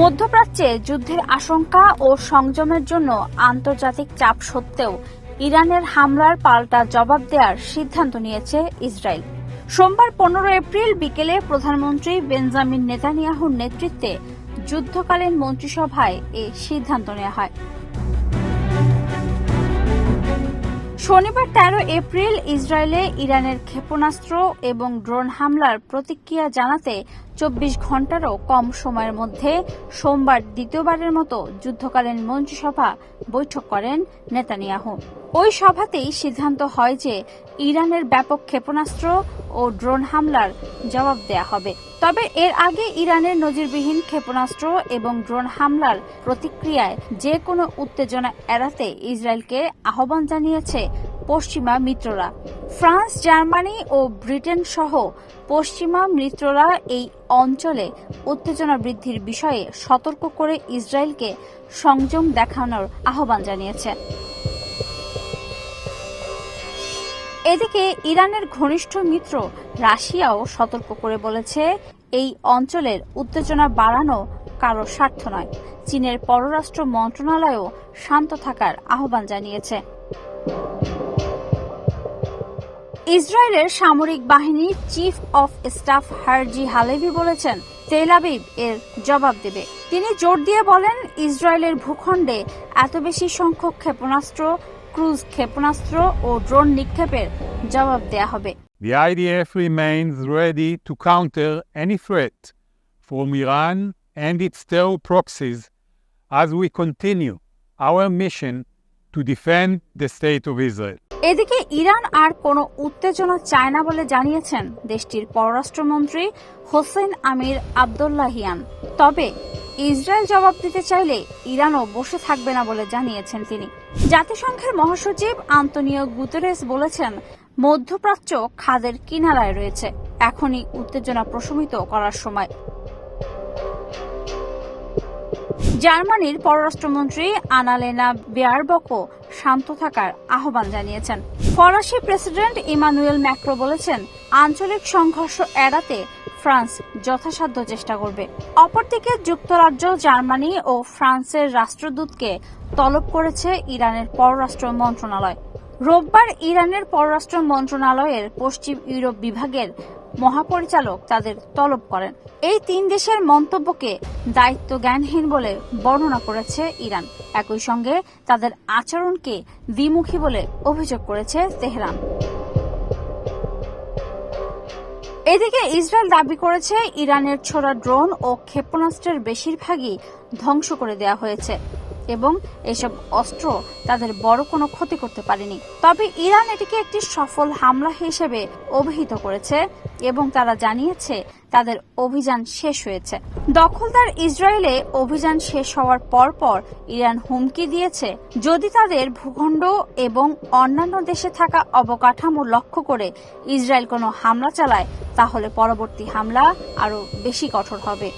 মধ্যপ্রাচ্যে যুদ্ধের আশঙ্কা ও সংযমের জন্য আন্তর্জাতিক চাপ সত্ত্বেও ইরানের হামলার পাল্টা জবাব দেওয়ার সিদ্ধান্ত নিয়েছে ইসরায়েল। সোমবার পনেরো এপ্রিল বিকেলে প্রধানমন্ত্রী বেঞ্জামিন নেতানিয়াহুর নেতৃত্বে যুদ্ধকালীন মন্ত্রিসভায় এ সিদ্ধান্ত নেওয়া হয়। শনিবার তেরো এপ্রিল ইসরায়েলে ইরানের ক্ষেপণাস্ত্র এবং ড্রোন হামলার প্রতিক্রিয়া জানাতে চব্বিশ ঘন্টারও কম সময়ের মধ্যে সোমবার দ্বিতীয়বারের মতো যুদ্ধকালীন মন্ত্রিসভা বৈঠক করেন নেতানিয়াহু। ওই সভাতেই সিদ্ধান্ত হয় যে ইরানের ব্যাপক ক্ষেপণাস্ত্র ও ড্রোন হামলার জবাব দেয়া হবে। তবে এর আগে ইরানের নজিরবিহীন ক্ষেপণাস্ত্র এবং ড্রোন হামলার প্রতিক্রিয়ায় যে কোনো উত্তেজনা এড়াতে ইসরায়েলকে আহ্বান জানিয়েছে পশ্চিমা মিত্ররা। ফ্রান্স, জার্মানি ও ব্রিটেন সহ পশ্চিমা মিত্ররা এই অঞ্চলে উত্তেজনা বৃদ্ধির বিষয়ে সতর্ক করে ইসরায়েলকে সংযম দেখানোর আহ্বান জানিয়েছে। এদিকে ইরানের ঘনিষ্ঠ মিত্র রাশিয়াও সতর্ক করে বলেছে, এই অঞ্চলের উত্তেজনা বাড়ানো কারও স্বার্থ নয়। চীনের পররাষ্ট্র মন্ত্রণালয়ও শান্ত থাকার আহ্বান জানিয়েছে। ইসরায়েলের সামরিক বাহিনীর chief of staff Herzi Halevi বলেছেন তেল আবিব এর জবাব দেবে তিনি জোর দিয়ে বলেন ইসরায়েলের ভূখণ্ডে এত বেশি সংখ্যক ক্ষেপণাস্ত্র ক্রুজ ক্ষেপণাস্ত্র ও ড্রোন নিক্ষেপের জবাব দেয়া হবে The IDF remains ready to counter any threat from Iran and its terror proxies as we continue our mission to defend the State of Israel. এদিকে ইরান আর কোনো উত্তেজনা চায় না বলে জানিয়েছেন দেশটির পররাষ্ট্রমন্ত্রী হোসেন আমির আবদুল্লাহিয়ান। তবে ইসরায়েল জবাব দিতে চাইলে ইরানও বসে থাকবে না বলে জানিয়েছেন তিনি। জাতিসংঘের মহাসচিব আন্তনিও গুতেরেস বলেছেন, মধ্যপ্রাচ্য খাদের কিনারায় রয়েছে। এখনই উত্তেজনা প্রশমিত করার সময়। জার্মানির পররাষ্ট্রমন্ত্রী আনালেনা বেয়ারবকও শান্ত থাকার আহ্বান জানিয়েছেন। ফরাসি প্রেসিডেন্ট ইমানুয়েল ম্যাক্রো বলেছেন, আঞ্চলিক সংঘর্ষ এড়াতে ফ্রান্স যথাসাধ্য চেষ্টা করবে। অপরদিকে যুক্তরাজ্য, জার্মানি ও ফ্রান্সের রাষ্ট্রদূতকে তলব করেছে ইরানের পররাষ্ট্র মন্ত্রণালয়। রোববার ইরানের পররাষ্ট্র মন্ত্রণালয়ের পশ্চিম ইউরোপ বিভাগের মহাপরিচালক তাদের তলব করেন। এই তিন দেশের মন্তব্যকে দায়িত্ব জ্ঞানহীন বলে বর্ণনা করেছে ইরান। একই সঙ্গে তাদের আচরণকে দ্বিমুখী বলে অভিযোগ করেছে তেহরান। এদিকে ইসরায়েল দাবি করেছে, ইরানের ছোড়া ড্রোন ও ক্ষেপণাস্ত্রের বেশিরভাগই ধ্বংস করে দেওয়া হয়েছে। এবং এসব অস্ত্র তাদের বড় কোনো ক্ষতি করতে পারেনি। তবে ইরান এটিকে একটি সফল হামলা হিসেবে অভিহিত করেছে এবং তারা জানিয়েছে তাদের অভিযান শেষ হয়েছে। দখলদার ইসরায়েলে অভিযান শেষ হওয়ার পর পর ইরান হুমকি দিয়েছে। যদি তাদের ভূখণ্ড এবং অন্যান্য দেশে থাকা অবকাঠামো লক্ষ্য করে ইসরায়েল কোনো হামলা চালায়, তাহলে পরবর্তী হামলা আরও বেশি কঠোর হবে।